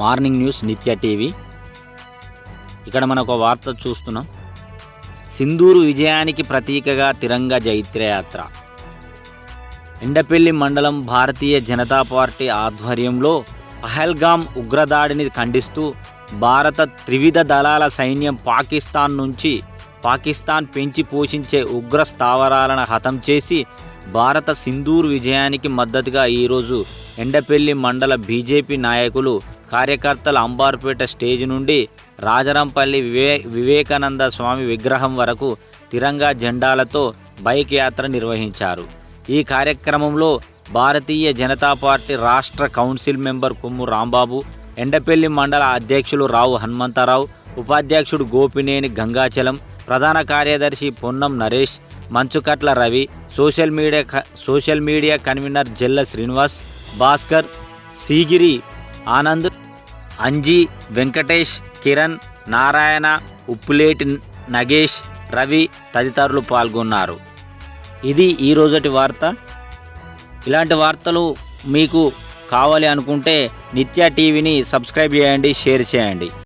Morning news నిత్య TV. ఇక్కడ మనం ఒక వార్త చూస్తున్నాం. సింధూరు విజయానికి ప్రతీకగా తిరంగ జైత్రయాత్ర. ఎండపల్లి మండలం భారతీయ జనతా పార్టీ ఆధ్వర్యంలో పహల్గామ్ ఉగ్రదాడిని ఖండిస్తూ భారత త్రివిధ దళాల సైన్యం పాకిస్తాన్ నుంచి పాకిస్తాన్ పెంచి పోషించే ఉగ్ర స్థావరాలను హతం చేసి భారత సింధూర్ విజయానికి మద్దతుగా ఈరోజు ఎండపల్లి మండల బీజేపీ నాయకులు కార్యకర్తల అంబార్పేట స్టేజ్ నుండి రాజరంపల్లి వివే వివేకానంద స్వామి విగ్రహం వరకు తిరంగా జెండాలతో బైక్ యాత్ర నిర్వహించారు. ఈ కార్యక్రమంలో భారతీయ జనతా పార్టీ రాష్ట్ర కౌన్సిల్ మెంబర్ కొమ్ము రాంబాబు ఎండపల్లి మండల అధ్యక్షులు రావు హనుమంతరావు ఉపాధ్యక్షుడు గోపినేని గంగాచలం ప్రధాన కార్యదర్శి Ponnam Naresh Manchukatla Ravi social media social media convener Jella Srinivas Bhaskar Seegiri Anand Anji Venkatesh Kiran Narayana Uppuleti Nagesh Ravi తదితరులు పాల్గొన్నారు. ఇది ఈ రోజటి వార్త. ఇలాంటి వార్తలు మీకు కావాలి అనుకుంటే నిత్య టీవీని సబ్స్క్రైబ్ చేయండి షేర్ చేయండి.